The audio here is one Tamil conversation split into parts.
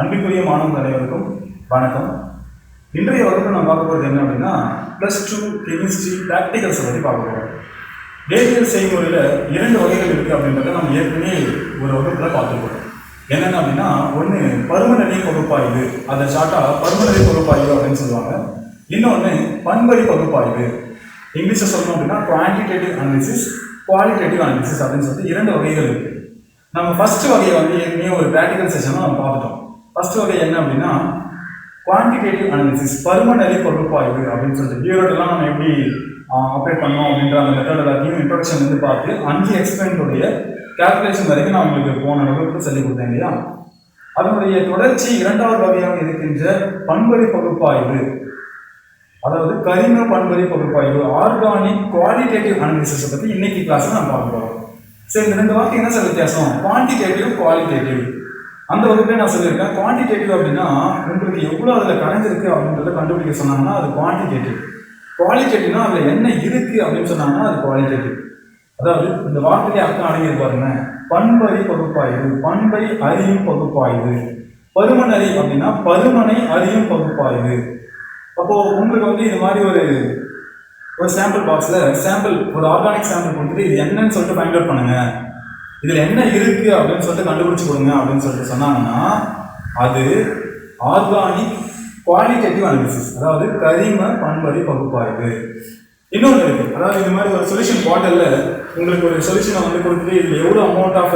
அன்பிற்குரிய மாணவர்கள் அனைவருக்கும் வணக்கம். இன்றைய வகுப்பு நான் பார்க்க போகிறது என்ன அப்படின்னா ப்ளஸ் டூ கெமிஸ்ட்ரி ப்ராக்டிகல்ஸை பற்றி பார்க்க போகிறோம் வேதியியல் செய்முறையில் இரண்டு வகைகள் இருக்குது அப்படின்றத நம்ம ஏற்கனவே ஒரு வகுப்பில் பார்த்துருக்கோம். என்னென்ன அப்படின்னா ஒன்று பருமநிலை பகுப்பாய்வு. அதை ஷார்ட்டாக பருமநிலை பகுப்பாய்வு அப்படின்னு சொல்லுவாங்க. இன்னொன்று பண்படி பகுப்பாய்வு. இங்கிலீஷில் சொல்லணும் அப்படின்னா குவான்டிடேட்டிவ் அனாலிசிஸ் குவாலிட்டேட்டிவ் அனாலிசிஸ் அப்படின்னு சொல்லிட்டு இரண்டு வகைகள் இருக்குது நம்ம ஃபஸ்ட்டு வகையை வந்து ஏற்கனவே ஒரு ப்ராக்டிக்கல் செஷனாக நம்ம பார்த்துட்டோம். ஃபர்ஸ்ட் வகை என்ன அப்படின்னா குவான்டிடேட்டிவ் அனாலிசிஸ் பருமநிலை பகுப்பாய்வு அப்படின்னு சொல்லிட்டு பியூரோட்டெல்லாம் நம்ம எப்படி ஆப்ரேட் பண்ணோம் அப்படின்ற அந்த மெத்தட் எல்லாத்தையும் இன்ட்ரொடக்ஷன் வந்து பார்த்து அஞ்சு எக்ஸ்பெரிமெண்ட்டுடைய கால்குலேஷன் வரைக்கும் நான் உங்களுக்கு போன அளவுக்கு சொல்லி கொடுத்தேன் இல்லையா? அதனுடைய தொடர்ச்சி இரண்டாவது வகையாக இருக்கின்ற பண்பொழி பகுப்பாய்வு. அதாவது கரிம பண்பறி பகுப்பாய்வு ஆர்கானிக் குவாலிட்டேட்டிவ் அனாலிசிஸை பற்றி இன்னைக்கு கிளாஸ் நான் பார்க்க போகிறோம் சரி இந்த ரெண்டு வார்த்தை என்ன சார் வித்தியாசம்? குவான்டிடேட்டிவ் குவாலிட்டேட்டிவ் அந்த வகுப்பே நான் சொல்லியிருக்கேன் குவான்டிடேட்டிவ் அப்படின்னா உங்களுக்கு எவ்வளோ அதில் கரைஞ்சிருக்கு அப்படின்றத கண்டுபிடிக்க சொன்னாங்கன்னா அது குவான்டிடேட்டிவ் குவாலிட்டேட்டிவ்னா அதில் என்ன இருக்குது அப்படின்னு சொன்னாங்கன்னா அது குவாலிட்டேட்டிவ் அதாவது இந்த வார்த்தையிலே அர்த்தம் அடங்கி பாருங்க. பண்பறி பகுப்பாய்வு பண்பை அறியும் பகுப்பாய்வு. அறி அப்படின்னா பருமனை அறியும் பகுப்பாய்வு. அப்போது உங்களுக்கு வந்து இது மாதிரி ஒரு ஒரு சாம்பிள் பாக்ஸில் சாம்பிள் ஒரு ஆர்கானிக் சாம்பிள் கொடுத்துட்டு இது என்னன்னு சொல்லிட்டு ஃபைண்ட் அவுட் பண்ணுங்கள் இதில் என்ன இருக்குது அப்படின்னு சொல்லிட்டு கண்டுபிடிச்சு கொடுங்க அப்படின்னு சொல்லிட்டு சொன்னாங்கன்னா அது ஆர்கானிக் குவாலிட்டேட்டிவ் அனாலிசிஸ் அதாவது கரிம பண்படி பகுப்பாய்வு. இன்னொன்று இருக்குது அதாவது இந்த மாதிரி ஒரு சொல்யூஷன் பாட்டில்ல உங்களுக்கு ஒரு சொல்யூஷனை வந்து கொடுத்துட்டு இதில் எவ்வளோ அமௌண்ட் ஆஃப்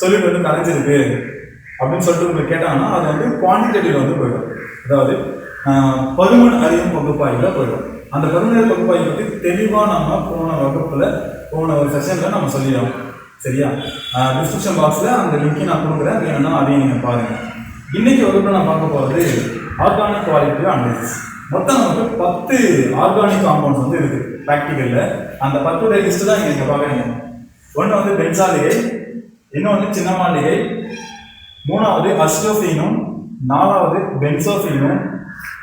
சொல்யூட் வந்து கரைஞ்சிருக்கு அப்படின்னு சொல்லிட்டு உங்களுக்கு கேட்டாங்கன்னா அது வந்து குவான்டிடேட்டிவ் வந்து போயிடும். அதாவது பருமன் அறியும் பகுப்பாய்வில் போயிடும். அந்த பருமன் பகுப்பாய்வு பற்றி தெளிவாக நம்ம போன வகுப்பில் போன ஒரு செஷனில் நம்ம சொல்லிடுறோம் சரியா? டிஸ்கிரிப்ஷன் பாக்ஸில் அந்த லிங்க்கை நான் கொடுக்குறேன். வேணும்னா அதையும் நீங்கள் பாருங்கள் இன்றைக்கி வகுப்பில் நான் பார்க்க போகிறது ஆர்கானிக் குவாலிட்டி அனாலிசிஸ் மொத்தம் நமக்கு பத்து ஆர்கானிக் காம்பவுண்ட்ஸ் வந்து இருக்குது ப்ராக்டிக்கலில் அந்த பத்துடைய லிஸ்ட்டு தான் நீங்கள் பார்க்குறீங்க. ஒன்று வந்து பென்சாலிகை இன்னொன்று சின்ன மாளிகை மூணாவது அஸ்டோஃபீனும் நாலாவது பென்சோஃபீனும்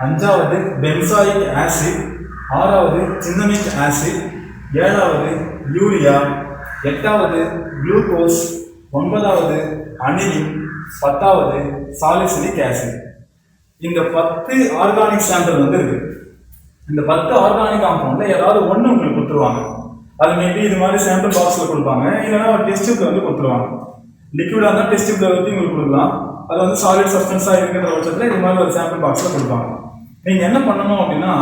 அஞ்சாவது பென்சாயிக் ஆசிட் ஆறாவது சின்னமிக் ஆசிட் ஏழாவது யூரியா எட்டாவது குளுக்கோஸ் ஒன்பதாவது அனிலின் பத்தாவது சாலிசிலிக் ஆசிட் இந்த பத்து ஆர்கானிக் சாம்பிள் வந்து இருக்கு. இந்த பத்து ஆர்கானிக் காம்பவுண்ட்ல ஏதாவது ஒன்று உங்களுக்கு கொடுத்துருவாங்க. அது மேபி இது மாதிரி சாம்பிள் பாக்ஸில் கொடுப்பாங்க. இல்லைன்னா ஒரு டெஸ்ட் டியூப்ல வந்து கொடுத்துருவாங்க. லிக்விடாக இருந்தால் டெஸ்ட் டியூப்ல வந்து உங்களுக்கு கொடுக்கலாம். அது வந்து சாலிட் சப்ஸ்டன்ஸாக இருக்கிற பட்சத்தில் இது மாதிரி ஒரு சாம்பிள் பாக்ஸில் கொடுப்பாங்க. நீங்கள் என்ன பண்ணணும் அப்படின்னா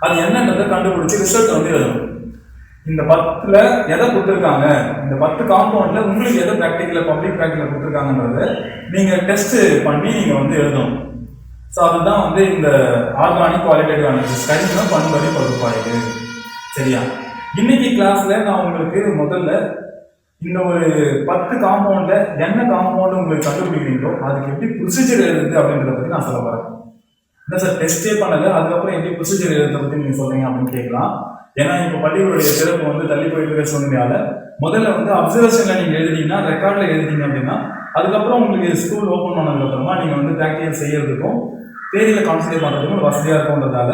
அது என்னன்றதை கண்டுபிடிச்சி ரிசல்ட் வந்து எழுதணும். இந்த பத்தில் எதை கொடுத்துருக்காங்க? இந்த பத்து காம்பவுண்டில் உங்களுக்கு எதை ப்ராக்டிக்கலில் பப்ளிக் ப்ராக்டிக்கலில் கொடுத்துருக்காங்கன்றத நீங்கள் டெஸ்ட்டு பண்ணி நீங்கள் வந்து எழுதணும். ஸோ அதுதான் வந்து இந்த ஆர்கானிக் குவாலிட்டேட்டிவ் அனாலிசிஸ் கரிம பண்பறி பகுப்பாய்வு. சரியா? இன்னைக்கு கிளாஸில் நான் உங்களுக்கு முதல்ல இந்த ஒரு பத்து காம்பவுண்டில் என்ன காம்பவுண்ட் உங்களுக்கு கண்டுபிடிக்கிறீங்களோ அதுக்கு எப்படி ப்ரொசீஜர் எழுதுது அப்படின்றத பற்றி நான் சொல்ல வரேன் இல்லை சார் டெஸ்டே பண்ணலை அதுக்கப்புறம் எப்படி ப்ரொசீஜர் எழுதுறத பற்றி நீங்கள் சொல்கிறீங்க அப்படின்னு கேட்கலாம். ஏன்னா இப்போ பள்ளிகளுடைய சிறப்பு வந்து தள்ளி போயிட்டு இருக்க சூழ்நிலையால முதல்ல வந்து அப்சர்வேஷன்ல நீங்க எழுதினீங்கன்னா ரெக்கார்ட்ல எழுதினீங்க அப்படின்னா அதுக்கப்புறம் உங்களுக்கு ஸ்கூல் ஓப்பன் பண்ணதுக்கு அப்புறமா நீங்க வந்து ப்ராக்டிகல் செய்யறதுக்கும் தேதியில கான்சன்ட்ரேட் பண்றதுக்கும் வசதியா இருக்கும்ன்றதால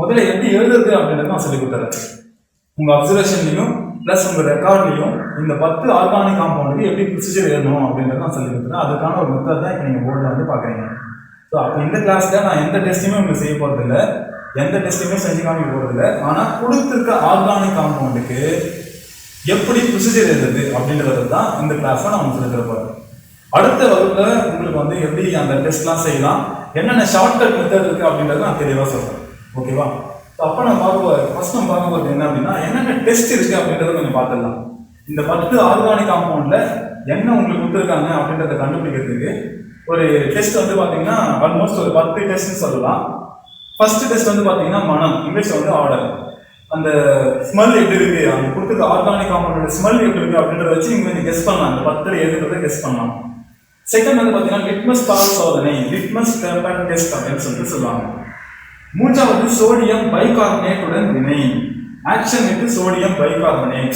முதல்ல எப்படி எழுதுறது அப்படின்றத நான் சொல்லிக் கொடுத்துறேன். உங்க அப்சர்வேஷன்லையும் ப்ளஸ் உங்க ரெக்கார்ட்லையும் இந்த பத்து ஆர்கானிக் காம்பவுண்டுக்கு எப்படி ப்ரொசீஜர் எழுதணும் அப்படின்றத நான் சொல்லிக் கொடுத்துறேன். அதுக்கான ஒரு மெத்தட் தான் இப்போ நீங்க போர்டில் வந்து பாக்குறீங்க ஸோ அப்போ இந்த கிளாஸ்ல நான் எந்த டெஸ்ட்டுமே உங்களுக்கு செய்ய போறது இல்லை எந்த டெஸ்ட்டுமே செஞ்சு காமிக்க போறது ஆனால் கொடுத்துருக்க ஆர்கானிக் காம்பவுண்டுக்கு எப்படி ப்ரொசீஜர் எழுதுது அப்படின்றத தான் இந்த கிளாஸை நான் உங்களுக்கு போகிறேன் அடுத்த வகுப்பில் உங்களுக்கு வந்து எப்படி அந்த டெஸ்ட்லாம் செய்யலாம் என்னென்ன ஷார்ட்கட் மெத்தட் இருக்குது அப்படின்றத நான் தெளிவாக சொல்கிறேன் ஓகேவா ஸோ அப்போ நான் பார்க்க போகிறோம் ஃபர்ஸ்ட் நம்ம பார்க்க போகிறது என்ன அப்படின்னா என்னென்ன டெஸ்ட் இருக்குது அப்படின்றத கொஞ்சம் பார்த்துடலாம். இந்த பத்து ஆர்கானிக் காம்பவுண்டில் என்ன உங்களுக்கு கொடுத்துருக்காங்க அப்படின்றத கண்டுபிடிக்கிறதுக்கு ஒரு டெஸ்ட் வந்து பார்த்தீங்கன்னா ஆல்மோஸ்ட் ஒரு பத்து டெஸ்ட்னு சொல்லலாம். ஃபர்ஸ்ட் டெஸ்ட் வந்து பார்த்தீங்கன்னா மனம் இங்கிலீஷ் வந்து ஆர்டர் அந்த ஸ்மெல் எப்படி இருக்கு? அந்த கொடுத்துருக்க ஆர்கானிக் காம்பவுண்டோட ஸ்மெல் எப்படி இருக்கு அப்படின்றத வச்சு நீங்க கொஞ்சம் கெஸ் பண்ணலாம். அந்த பத்துல எதுன்றத கெஸ் பண்ணலாம். செகண்ட் வந்து பார்த்தீங்கன்னா லிட்மஸ் பால் சோதனை. லிட்மஸ் பேப்பர் டெஸ்ட் அப்படின்னு சொல்லிட்டு சொல்லுவாங்க. மூன்றாவது சோடியம் பைகார்பனேட்டுடன் வினை. ஆக்ஷன் வித் சோடியம் பைகார்பனேட்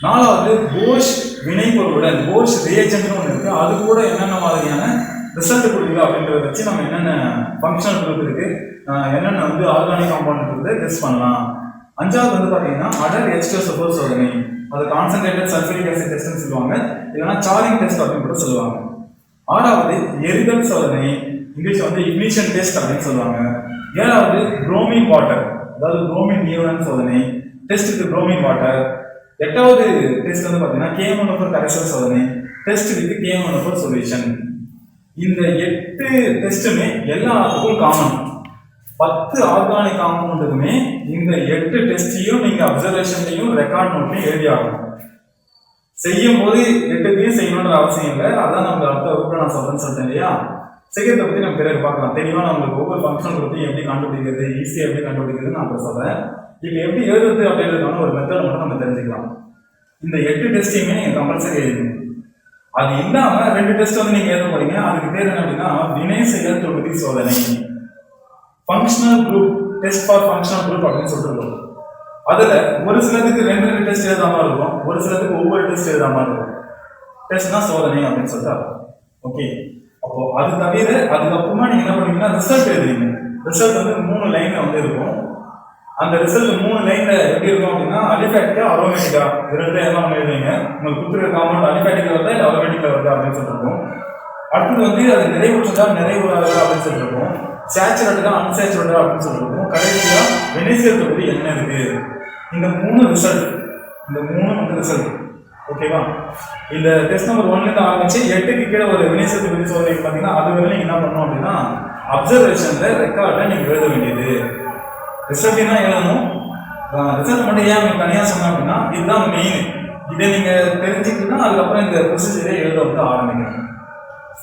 நாலாவது போஷ் வினைப்பொருளுடன் போஷ் ரியேஜென்ட்னு ஒன்று இருக்கு. அது கூட என்னென்ன மாதிரியான ரிசல்ட் கொடுக்குது அப்படின்றத வச்சு நம்ம என்னென்ன ஃபங்க்ஷனல் குரூப் இருக்கு என்னென்ன வந்து ஆர்கானிக் காம்பவுண்ட் இருக்குது டெஸ்ட் பண்ணலாம். அஞ்சாவது வந்து பார்த்தீங்கன்னா அடர் எக்ஸ்ட்ரா சோதனை அது கான்சன்ட்ரேட்டட் சல்ஃபரிக் ஆசிட் டெஸ்ட்னு சொல்லுவாங்க. இல்லைன்னா சாரிங் டெஸ்ட் அப்படின்னு கூட சொல்லுவாங்க. ஆறாவது எரிதல் சோதனை இங்கிலீஷ் வந்து இக்னிஷன் டெஸ்ட் அப்படின்னு சொல்லுவாங்க. ஏழாவது ப்ரோமின் வாட்டர் அதாவது ப்ரோமின் நியூரன் சோதனை டெஸ்ட் ப்ரோமின் வாட்டர் எட்டாவது டெஸ்ட் வந்து பார்த்தீங்கன்னா கேமோனோஃபர் கரைசல் சோதனை டெஸ்ட் வித் கேமோனோஃபர் சொல்யூஷன் இந்த எட்டு டெஸ்ட்டுமே எல்லாத்துக்கும் காமன் பத்து ஆர்கானிக் காம்பவுண்டுக்குமே இந்த எட்டு டெஸ்டையும் நீங்க அப்சர்வேஷன்லையும் ரெக்கார்ட் நோட்லையும் எழுதி ஆகணும். செய்யும் போது எட்டுத்தையும் செய்யணுன்ற அவசியம் இல்லை. அதான் நம்ம அடுத்த வகுப்புல நான் சொல்றேன்னு சொல்லிட்டேன் இல்லையா? செய்யறதை பத்தி நம்ம பிறகு பார்க்கலாம். தெளிவா நம்மளுக்கு ஒவ்வொரு ஃபங்க்ஷன் பத்தி எப்படி கண்டுபிடிக்கிறது ஈஸியா எப்படி கண்டுபிடிக்கிறது நான் அப்புறம் சொல்றேன். இப்போ எப்படி எழுதுறது அப்படின்றதுக்கான ஒரு மெத்தட் மட்டும் நம்ம தெரிஞ்சுக்கலாம். இந்த எட்டு டெஸ்டையுமே நீங்க கம்பல்சரி எழுதணும். அது இல்லாம ரெண்டு டெஸ்ட் வந்து நீங்க எழுத போறீங்க. அதுக்கு பேர் என்ன அப்படின்னா வினை செயல் தொகுதி சோதனை. Functional group test for functional group அப்படின்னு சொல்லிட்டு அதுல ஒரு சிலதுக்கு ரெண்டு ரெண்டு டெஸ்ட் எழுதாம இருக்கும். ஒரு சிலதுக்கு ஒவ்வொரு டெஸ்ட் எழுதாம இருக்கும். டெஸ்ட்னா சோதனை அப்படின்னு சொல்லிட்டு ஓகே அப்போ அது தவிர அதுக்கப்புறமா நீங்க என்ன பண்ணுவீங்கன்னா ரிசல்ட் எழுதுறீங்க. ரிசல்ட் வந்து மூணு லைன்ல வந்து இருக்கும். அந்த ரிசல்ட் மூணு லைன்ல எப்படி இருக்கும் அப்படின்னா அலிஃபேட்டிக்கா அரோமேட்டிக்கா இது ரெண்டு எல்லாம் ஒன்று எழுதுவீங்க உங்களுக்கு கொடுத்துருக்க காம்பவுண்ட் அலிஃபேட்டிக்கா வருதா இல்லை அரோமேட்டிக்கா வருதா அப்படின்னு சொல்லிருக்கோம். அடுத்தது வந்து அது நிறைவுற்றதா நிறைவுறாதா அப்படின்னு சொல்லிருக்கோம். சேச்சுரேட்டடா அன்சேச்சுரேட்டடா அப்படின்னு சொல்லிருக்கோம். கடைசியா வெனிசியர் தொகுதி என்ன இருக்கு? இந்த மூணு ரிசல்ட் இந்த மூணு வந்து ரிசல்ட் ஓகேவா இந்த டெஸ்ட் நம்பர் ஒன்ல இருந்து ஆரம்பிச்சு எட்டுக்கு கீழே ஒரு வினைசத்து தொகுதி சோதனை பார்த்தீங்கன்னா அது வரை என்ன பண்ணணும் அப்படின்னா அப்சர்வேஷன்ல ரெக்கார்ட்ல நீங்க எழுத வேண்டியது. ரிசல்ட் என்ன எழுதணும்? ரிசல்ட் மட்டும் ஏன் உங்களுக்கு தனியாக சொன்னேன் அப்படின்னா இதுதான் மெயின் இதை நீங்கள் தெரிஞ்சுக்கிட்டா அதுக்கப்புறம் இந்த ப்ரொசீஜரே எழுத வந்து ஆரம்பிக்கணும்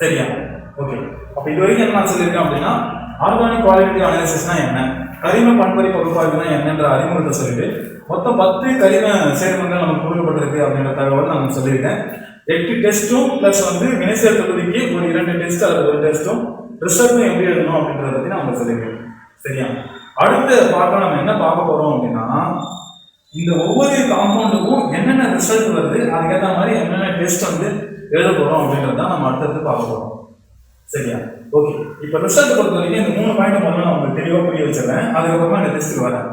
சரியா? ஓகே அப்போ இது வரைக்கும் என்ன நான் சொல்லியிருக்கேன் அப்படின்னா ஆர்கானிக் குவாலிட்டி அனாலிசிஸ்னா என்ன? கரிம பண்பறி பகுப்பாய்வுனா என்னன்ற அறிமுகத்தை சொல்லிட்டு மொத்தம் பத்து கரிம சேர்மங்கள் நமக்கு கொடுக்கப்பட்டிருக்கு அப்படின்ற தகவல் நான் சொல்லியிருக்கேன். எட்டு டெஸ்ட்டும் ப்ளஸ் வந்து வினைசேர் தொகுதிக்கு ஒரு இரண்டு டெஸ்ட் அல்லது ஒரு டெஸ்ட்டும் ரிசல்ட்டும் எப்படி எழுதணும் அப்படின்றத பற்றி நான் உங்களுக்கு சொல்லியிருக்கேன். சரியா? அடுத்த பார்க்க நம்ம என்ன பார்க்க போறோம் அப்படின்னா இந்த ஒவ்வொரு காம்பவுண்டுக்கும் என்னென்ன ரிசல்ட் வருது அதுக்கேற்ற மாதிரி என்னென்ன டெஸ்ட் வந்து எழுத போறோம் அப்படின்றத நம்ம அடுத்தடுத்து பார்க்க போறோம். சரியா? ஓகே இப்போ ரிசல்ட் பொறுத்த வரைக்கும் இந்த மூணு பாயிண்ட் முதல்ல நான் உங்களுக்கு தெளிவாக புரிய வச்சிடறேன். அதுக்கப்புறமா இந்த டெஸ்ட்டுக்கு வரேன்.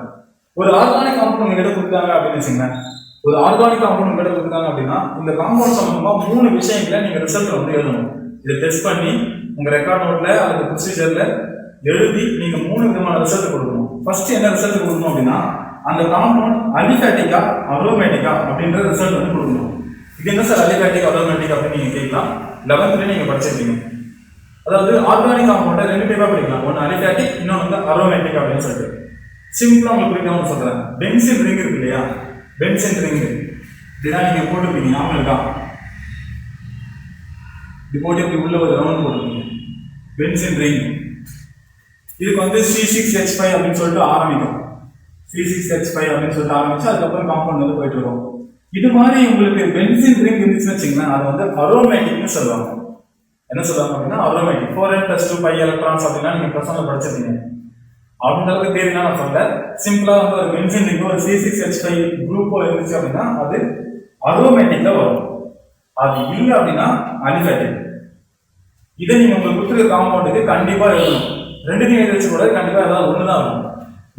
ஒரு ஆர்கானிக் காம்பவுண்ட் உங்ககிட்ட கொடுத்தாங்க அப்படின்னு வச்சுங்களேன் ஒரு ஆர்கானிக் காம்பவுண்ட் உங்ககிட்ட கொடுத்தாங்க அப்படின்னா இந்த காம்பவுண்ட் சம்பந்தமாக மூணு விஷயங்களை நீங்கள் ரிசல்ட் வந்து எழுதணும். இதை டெஸ்ட் பண்ணி உங்கள் ரெக்கார்ட் நோட்டில் அல்லது ப்ரொசீஜரில் எழுதி நீங்க மூணு விதமான ரிசல்ட் கொடுக்கணும். ஃபர்ஸ்ட் என்ன ரிசல்ட் கொடுக்கணும் அப்படின்னா அந்த காம்பவுண்ட் அலிஃபேட்டிக்கா அரோமேட்டிக்கா அப்படின்ற ரிசல்ட் வந்து கொடுக்கணும். இது என்ன சார் அலிஃபேட்டிக் அரோமேட்டிக் அப்படின்னு நீங்க கேட்கலாம். லெவன்த்ல நீங்க படிச்சிருக்கீங்க அதாவது ஆர்கானிக் காம்பவுண்டை ரெண்டு டைப்பா படிக்கலாம் ஒன்று அலிஃபேட்டிக் இன்னொன்று வந்து அரோமேட்டிக் அப்படின்னு சொல்லிட்டு. சிம்பிளா உங்களுக்கு புரியாம சொல்றேன். பென்சின் ரிங் இருக்கு இல்லையா? பென்சின் ரிங் இதுதான் நீங்க போட்டுருப்பீங்க. ஞாபகம் இருக்கா? இது போட்டு இப்படி உள்ள ஒரு ரவுண்ட் போட்டுருப்பீங்க. பென்சின் ரிங் இதுக்கு வந்து சி சிக்ஸ் ஹெச் ஃபைவ் அப்படின்னு சொல்லிட்டு ஆரம்பிக்கும். சி சிக்ஸ் ஹெச் ஃபைவ் அப்படின்னு சொல்லிட்டு ஆரம்பிச்சு அதுக்கப்புறம் காம்பவுண்ட் வந்து போயிட்டு வரும். இது மாதிரி உங்களுக்கு பென்சின் ரிங் இருந்துச்சுன்னு வச்சுங்கன்னா அது வந்து அரோமேட்டிக்னு சொல்லுவாங்க. என்ன சொல்லுவாங்க அப்படின்னா aromatic four N plus two five electrons அப்படின்னா நீங்க பர்சனல் படிச்சிருக்கீங்க அப்படின்ற அளவுக்கு தேவைன்னா நான் சொல்ல சிம்பிளா வந்து ஒரு பென்சின் ரிங் ஒரு சி சிக்ஸ் ஹெச் ஃபைவ் குரூப்போ இருந்துச்சு அப்படின்னா அது அரோமேட்டிக்ல வரும். அது இல்லை அப்படின்னா அனிமேட்டிக் இதை நீங்க உங்களுக்கு கொடுத்துருக்க காம்பவுண்டுக்கு கண்டிப்பா எழுதணும். ரெண்டுத்தையும் எழுதி வச்சு கூட கண்டிப்பாக ஏதாவது ஒன்று தான் இருக்கும்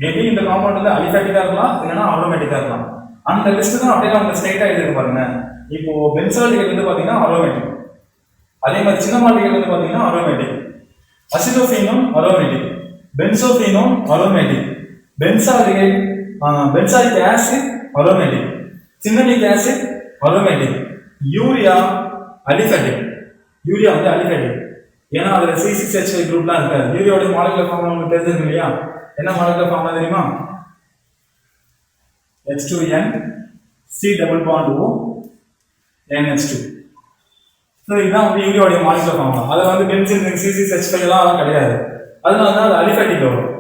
மேபி இந்த காம்பவுண்டில் அலிஃபேட்டிக்காக இருக்கலாம் இல்லைன்னா ஆட்டோமேட்டிக்காக இருக்கலாம். அந்த லிஸ்ட்டு தான் அப்படியே அவங்க ஸ்ட்ரைட்டா எழுதி பாருங்க. இப்போ பென்சாலிகள் வந்து பார்த்தீங்கன்னா ஆட்டோமேட்டிக் அதே மாதிரி சின்ன மாளிகைகள் வந்து பார்த்தீங்கன்னா ஆட்டோமேட்டிக் அசிடோஃபீனும் அரோமேட்டிக் பென்சோஃபீனும் அரோமேட்டிக் பென்சாலிகை பென்சாலிக் acid aromatic cinnamic acid aromatic urea aliphatic urea வந்து அலிஃபேட்டிக் ஏன்னா அதில் சி சிக்ஸ் ஹெச் குரூப்லாம் இருக்காது. யூரியாவோட மாலிகுலர் ஃபார்முலா உங்களுக்கு தெரிஞ்சிருக்கு இல்லையா? என்ன மாலிகுலர் ஃபார்முலா தெரியுமா? H two N C double bond O N H two so இதுதான் வந்து யூரியாவுடைய மாலிகுலர் ஃபார்முலா அதை வந்து benzene C six H five எல்லாம் அதெல்லாம் கிடையாது. அதனால தான் அது அலிஃபேட்டிக் வரும்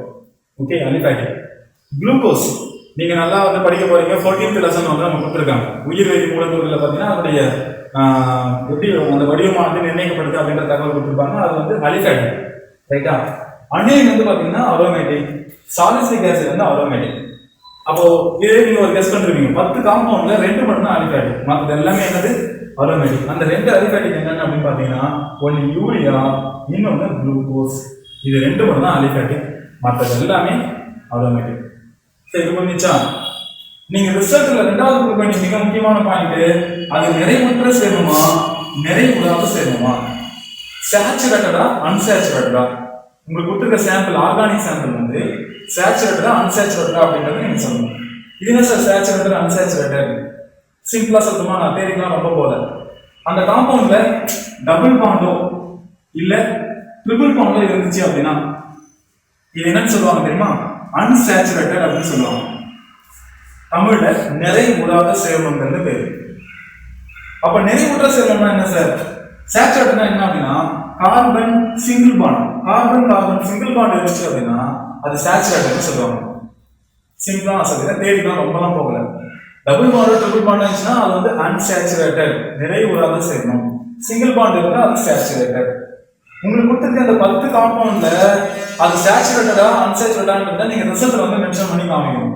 ஓகே அலிஃபேட்டிக் குளுக்கோஸ் நீங்கள் நல்லா வந்து படிக்க போகிறீங்க ஃபோர்டீன்த் லெசன் வந்து நம்ம கொடுத்துருக்காங்க. உயிர் வேதி மூலப்பொருளில் பார்த்தீங்கன்னா அதனுடைய எப்படி அந்த வடிவமானது நிர்ணயிக்கப்படுது அப்படின்ற தகவல் கொடுத்துருப்பாங்க. அது வந்து அலிஃபேட்டிக் ரைட்டா? அணில் வந்து பார்த்தீங்கன்னா அரோமேட்டிக் சாலிசிக் ஆசிட் வந்து அரோமேட்டிக் அப்போ இதே நீங்க ஒரு கெஸ்ட் பண்ணிருக்கீங்க பத்து காம்பவுண்ட்ல ரெண்டு மட்டும் தான் அலிஃபேட்டிக் மற்றது எல்லாமே என்னது? அரோமேட்டிக் அந்த ரெண்டு அலிஃபேட்டிக் என்னென்ன அப்படின்னு பார்த்தீங்கன்னா ஒன்று யூரியா இன்னொன்று குளுக்கோஸ் இது ரெண்டு மட்டும் தான் அலிஃபேட்டிக் மற்றது எல்லாமே அரோமேட்டிக் சரி புரிஞ்சிச்சா நீங்க ரிசல்ட்ல ரெண்டாவது கொடுக்க வேண்டிய மிக முக்கியமான பாயிண்ட் அது நிறைவுற்ற சேருமா? நிறைவுறாத சேருமா? சேச்சுரேட்டடா அன்சேச்சுரேட்டடா உங்களுக்கு கொடுத்துருக்க சாம்பிள் ஆர்கானிக் சாம்பிள் வந்து சேச்சுரேட்டடா அன்சேச்சுரேட்டடா அப்படின்றத நீங்க சொல்லணும். இது என்ன சார் சேச்சுரேட்டட் அன்சேச்சுரேட்டட் சிம்பிளா சொல்லணுமா நான் தேடிக்கலாம் ரொம்ப போல அந்த காம்பவுண்ட்ல டபுள் பாண்டோ இல்ல ட்ரிபிள் பாண்டோ இருந்துச்சு அப்படின்னா இது என்னன்னு சொல்லுவாங்க தெரியுமா? அன்சேச்சுரேட்டட் அப்படின்னு சொல்லுவாங்க. தமிழ்ல நிறைவுறாத சேர்மங்கள்னு பேரு. அப்ப நிறைவுற்ற சேர்மம்னா என்ன சார்? சேச்சுரேட்டட்னா என்ன அப்படின்னா carbon single bond carbon carbon single bond இருந்துச்சு அப்படின்னா அது சேச்சுரேட்டட்னு சொல்லுவாங்க. சிம்பிளா சொல்லுங்க சொல்லுறேன் தேடிலாம் ரொம்பலாம் போகல. டபுள் பாண்ட் ட்ரிபிள் பாண்ட் இருந்துச்சுன்னா அது வந்து அன்சேச்சுரேட்டட் நிறைவுறாத சேர்மம். சிங்கிள் பாண்ட் இருந்தா அது சேச்சுரேட்டட் உங்களுக்கு கொடுத்துருக்க அந்த பத்து காம்பவுண்ட்ல அது சேச்சுரேட்டடா அன்சேச்சுரேட்டான்றத நீங்க ரிசல்ட் வந்து மென்ஷன் பண்ணி காமிக்கணும்.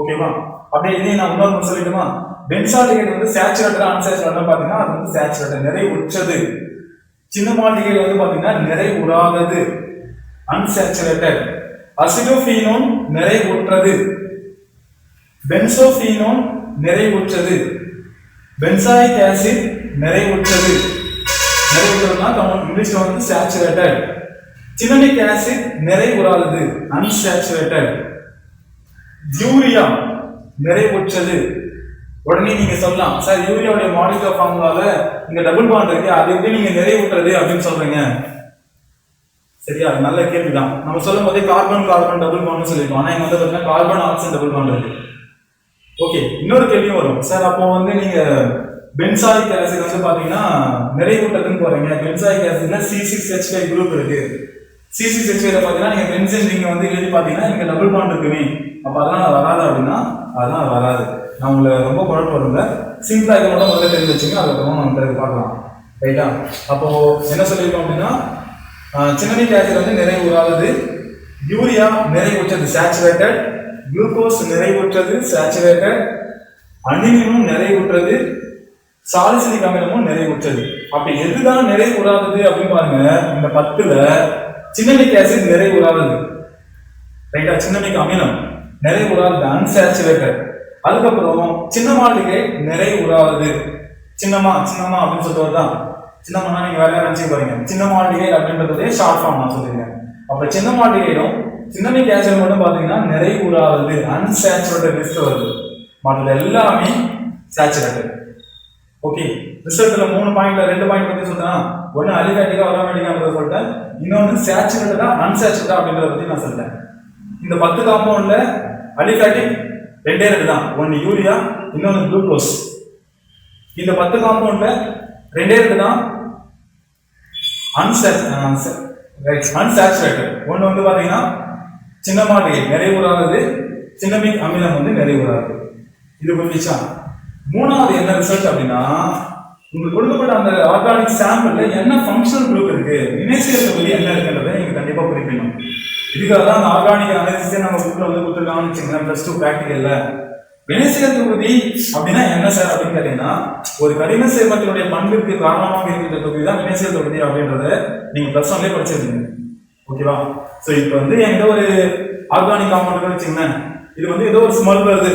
ஓகேவா அப்படியே இதே நான் இன்னொரு சொல்லிட்டுமா? பென்சாலிகேட் வந்து சேச்சுரேட்டடா அன்சேச்சுரேட்டா பார்த்தீங்கன்னா அது வந்து சேச்சுரேட்டட் நிறை உச்சது சின்ன மாளிகை வந்து பார்த்தீங்கன்னா நிறை உறாதது அன்சேச்சுரேட்டட் அசிடோஃபீனோன் நிறை உற்றது பென்சோஃபீனோன் நிறை உற்றது பென்சாயிக் ஆசிட் நிறை உற்றது நிறை தமிழ் இங்கிலீஷ்ல வந்து சேச்சுரேட்டட் சினனிக் ஆசிட் நிறை உறாதது அன்சேச்சுரேட்டட் யூரியா நிறைவுற்றது. உடனே நீங்க சொல்லலாம் சார் யூரியாவுடைய மாலிகுலர் ஃபார்முலால நீங்க டபுள் பாண்ட் இருக்கு அது எப்படி நீங்க நிறைவுற்றது? அப்படின்னு சொல்றீங்க. சரியா? அது நல்ல கேள்விதான். நம்ம சொல்லும் போதே கார்பன் கார்பன் டபுள் பாண்ட் சொல்லிருக்கோம் ஆனா இங்க வந்து பாத்தீங்கன்னா கார்பன் ஆக்சிஜன் டபுள் பாண்ட் இருக்கு. ஓகே இன்னொரு கேள்வியும் வரும். சார் அப்போ வந்து நீங்க பென்சாயிக் ஆசிட் வந்து பாத்தீங்கன்னா நிறைவுற்றதுன்னு போறீங்க. Benzoic ஆசிட்ல C six H five group இருக்கு. சி சிக்ஸ் ஹெச் ஃபைவ்ல பாத்தீங்கன்னா நீங்க பென்சின் நீங்க வந்து எழுதி பாத்தீங்கன்னா இங்க டபுள் பாண்ட் இருக்குமே. அப்போ அதெல்லாம் வராது அப்படின்னா அதெல்லாம் வராது. நான் உங்களை ரொம்ப குழப்பம் வருங்க சிம்பிளாக இதை மட்டும் முதல்ல தெரிஞ்சு வச்சுங்க அதுக்கப்புறம் நம்ம பிறகு பார்க்கலாம். ரைட்டா அப்போது என்ன சொல்லியிருக்கோம் அப்படின்னா சின்னமி ஆசிட் வந்து நிறைவுறாதது யூரியா நிறைவுற்றது சேச்சுரேட்டட் குளுக்கோஸ் நிறைவுற்றது சேச்சுரேட்டட் அனிலினும் நிறைவுற்றது சாலிசிலிக் அமிலமும் நிறைவுற்றது. அப்போ எதுதான் நிறைவுறாதது அப்படின்னு பாருங்க இந்த பத்துல சின்னமிக் ஆசிட் நிறைவுறாதது. ரைட்டா சின்னமிக் அமிலம். நிறைய உறாதது அன்சேச்சுரேட்டட் அதுக்கப்புறம் சின்ன மாளிகை நிறைய உறாதது சின்னமா சின்னமா அப்படின்னு சொல்லிட்டு தான் சின்னம்மா நீங்க வேற நினைச்சு பாருங்க சின்ன மாளிகை அப்படின்றதே ஷார்ட் ஃபார்ம் நான் சொல்லிருக்கேன் அப்ப சின்ன மாளிகையிலும் சின்னமே ஆசிட் மட்டும் பாத்தீங்கன்னா நிறைய உறாதது அன்சேச்சுரேட்டட் லிஸ்ட் வருது. மற்ற எல்லாமே சேச்சுரேட்டட் ஓகே ரிசல்ட்ல மூணு பாயிண்ட்ல ரெண்டு பாயிண்ட் பத்தி சொல்றேன். ஒன்னு அலிகாட்டிக்கா வராமடிக்கான்றத சொல்லிட்டேன். இன்னொன்னு சேச்சுரேட்டடா அன்சேச்சுரேட்டா அப்படின்றத பத்தி நான் சொல்லிட்டேன். இந்த பத்து காம்பவுண்ட்ல அலிகாட்டிக் ரெண்டே ரெண்டு தான். ஒன்று யூரியா இன்னொன்று குளுக்கோஸ் இந்த பத்து காம்பவுண்ட்ல ரெண்டே ரெண்டு தான் அன்சாச்சுரேட்டட் ஒன்று வந்து பார்த்தீங்கன்னா சின்ன மாளிகை நிறைவுறாதது. சின்னமிக் அமிலம் வந்து நிறைவுறாது இது புரிஞ்சிச்சா? மூணாவது என்ன ரிசல்ட் அப்படின்னா உங்களுக்கு கொடுக்கப்பட்ட அந்த ஆர்கானிக் சாம்பிள்ல என்ன ஃபங்க்ஷனல் குரூப் இருக்கு? இணைசியல் தொகுதி என்ன இருக்குன்றதை நீங்க கண்டிப்பா குறிப்பிடணும். இதுக்காக தான் அந்த ஆர்கானிக் அனாலிசிஸே நம்ம புக்ல வந்து கொடுத்துருக்காங்கன்னு வச்சுக்கோங்க ப்ளஸ் டூ ப்ராக்டிக்கல்ல வினைசியல் தொகுதி அப்படின்னா என்ன சார் அப்படின்னு கேட்டீங்கன்னா ஒரு கடின சேர்மத்தினுடைய பண்பிற்கு காரணமாக இருக்கின்ற தொகுதி தான் வினைசியல் தொகுதி அப்படின்றத நீங்க பிளஸ் ஒன்லேயே படிச்சிருக்கீங்க. ஓகேவா ஸோ இப்போ வந்து என்கிட்ட ஒரு ஆர்கானிக் காம்பவுண்ட் வச்சுங்களேன் இது வந்து ஏதோ ஒரு ஸ்மெல் வருது.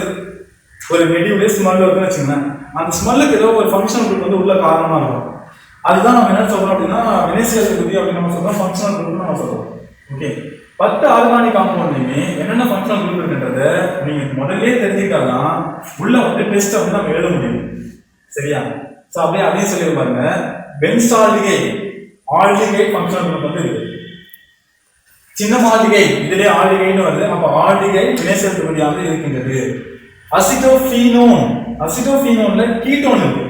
ஒரு மெடியூலே ஸ்மெல் வருதுன்னு வச்சுக்கோங்களேன். அந்த ஸ்மெல்லுக்கு ஏதோ ஒரு ஃபங்க்ஷனல் குரூப் வந்து உள்ள காரணமா இருக்கும். அதுதான் நம்ம என்ன சொல்றோம் அப்படின்னா வினைசியல் தொகுதி அப்படின்னு நம்ம சொல்றோம் ஃபங்க்ஷனல் குரூப்னு நம்ம சொல்றோம். ஓகே பத்து ஆர்கானிக் காம்பவுண்ட்லையுமே என்னென்ன ஃபங்க்ஷனல் குரூப் இருக்குன்றத நீங்க முதல்லயே தெரிஞ்சுக்கிட்டாதான் உள்ள வந்து டெஸ்ட்டை வந்து நம்ம எழுத முடியும். சரியா? ஸோ அப்படியே அதையும் சொல்லி பாருங்க. பென்சால்டிகை ஆல்டிகை ஃபங்க்ஷனல் குரூப் வந்து இருக்கு. சின்ன மாளிகை இதிலே ஆளிகைன்னு வருது. அப்போ ஆளிகை வினைசல் முடியாமல் இருக்கின்றது. அசிட்டோஃபீனோன் அசிட்டோஃபீனோன்ல கீட்டோன் இருக்கு.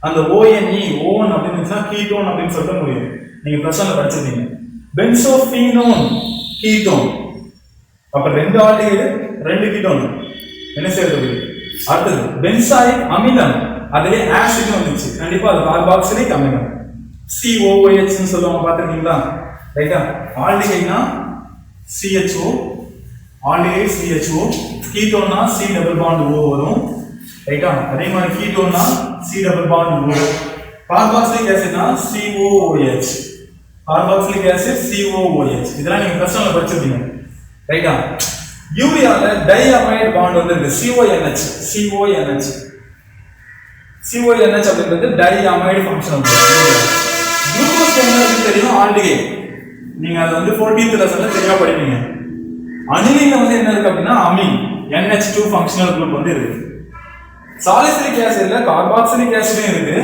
அந்த ஓஎன்இ ஓன் அப்படின்னு கீட்டோன் அப்படின்னு சொல்ல முடியும். நீங்க பிரச்சனை படிச்சிருந்தீங்க. பென்சோஃபீனோன் கீட்டோன் அப்ப ரெண்டு ஆல்டிகைடு ரெண்டு கீட்டோன் என்ன செய்யறது அடுத்தது பென்சாயிக் அமிலம். அதிலே ஆசிட் வந்துச்சு. கண்டிப்பா அது கார்பாக்சிலிக் அமிலம் COOH சொல்லுவாங்க பார்த்துருக்கீங்களா? ரைட்டா ஆல்டிகைனா சிஹெச்ஓ ஆல்டிகை சிஹெச்ஓ கீட்டோன்னா சி டபுள் பாண்ட் ஓ வரும். ரைட்டா அதே மாதிரி கீட்டோன்னா C double bond O carboxylic ஆசிட்னா COOH carboxylic acid COOH இதெல்லாம் நீங்க பிளஸ் படிச்சிருக்கீங்க படிச்சிருப்பீங்க. ரைட்டா யூரியால டைஅமைடு பாண்ட் வந்து இருக்கு. சிஓஎன்ஹெச் சிஓஎன்ஹெச் சிஓஎன்ஹெச் அப்படின்றது டைஅமைடு ஃபங்க்ஷன் குளுக்கோஸ் என்ன தெரியும்? ஆல்டிகை நீங்க அதை வந்து 14th லெசன்ல தெளிவாக படிப்பீங்க. அனிலின்ல வந்து என்ன இருக்கு அப்படின்னா? Amine NH two functional group வந்து இருக்கு. சாலிசிலிக் ஆசிட்ல கார்பாக்சிலிக் ஆசிடும் இருக்கு.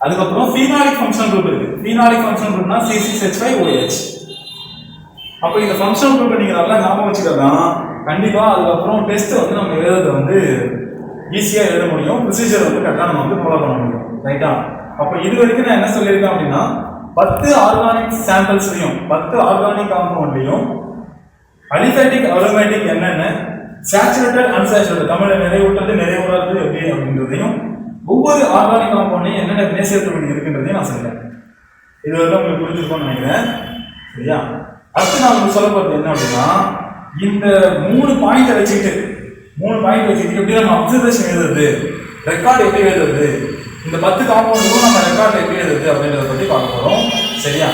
அதுக்கப்புறம் ஃபீனாலிக் ஃபங்க்ஷன் குரூப் இருக்கு. ஃபீனாலிக் ஃபங்க்ஷன் குரூப்னா C6H5OH அப்போ இந்த ஃபங்க்ஷன் குரூப்பை நீங்க நல்லா ஞாபகம் வச்சுக்கலாம் கண்டிப்பா அதுக்கப்புறம் டெஸ்ட் வந்து நம்ம எழுதுறத வந்து ஈஸியா எழுத முடியும். ப்ரொசீஜர் வந்து கரெக்டாக நம்ம வந்து ஃபாலோ பண்ண முடியும். ரைட்டா அப்போ இது வரைக்கும் நான் என்ன சொல்லியிருக்கேன் அப்படின்னா பத்து ஆர்கானிக் சாம்பிள்ஸ்லையும் பத்து ஆர்கானிக் காம்பவுண்ட்லையும் அலிஃபேட்டிக் அரோமேட்டிக் என்னென்ன? சேச்சுரேட்டட் அன்சேச்சுரேட்டட் தமிழை நிறைவுற்றது நிறைவுறாது எப்படி அப்படின்றதையும் ஒவ்வொரு ஆர்கானிக் காம்பவுண்டையும் என்னென்ன வினைசேர்த்தவங்க இருக்குன்றதையும் நான் சொல்கிறேன் இது வந்து உங்களுக்கு புரிஞ்சிருக்கோம்னு நினைக்கிறேன். சரியா? அடுத்து நான் உங்களுக்கு சொல்ல போகிறது என்ன அப்படின்னா இந்த மூணு பாயிண்ட் வச்சுக்கிட்டு மூணு பாயிண்ட் வச்சுக்கிட்டு எப்படி நம்ம அப்சர்வேஷன் எழுதுறது? ரெக்கார்டு எப்படி எழுதுறது? இந்த பத்து காம்பவுண்டுக்கும் நம்ம ரெக்கார்டு எப்படி எழுதுறது அப்படின்றத பற்றி பார்க்க போகிறோம் சரியா?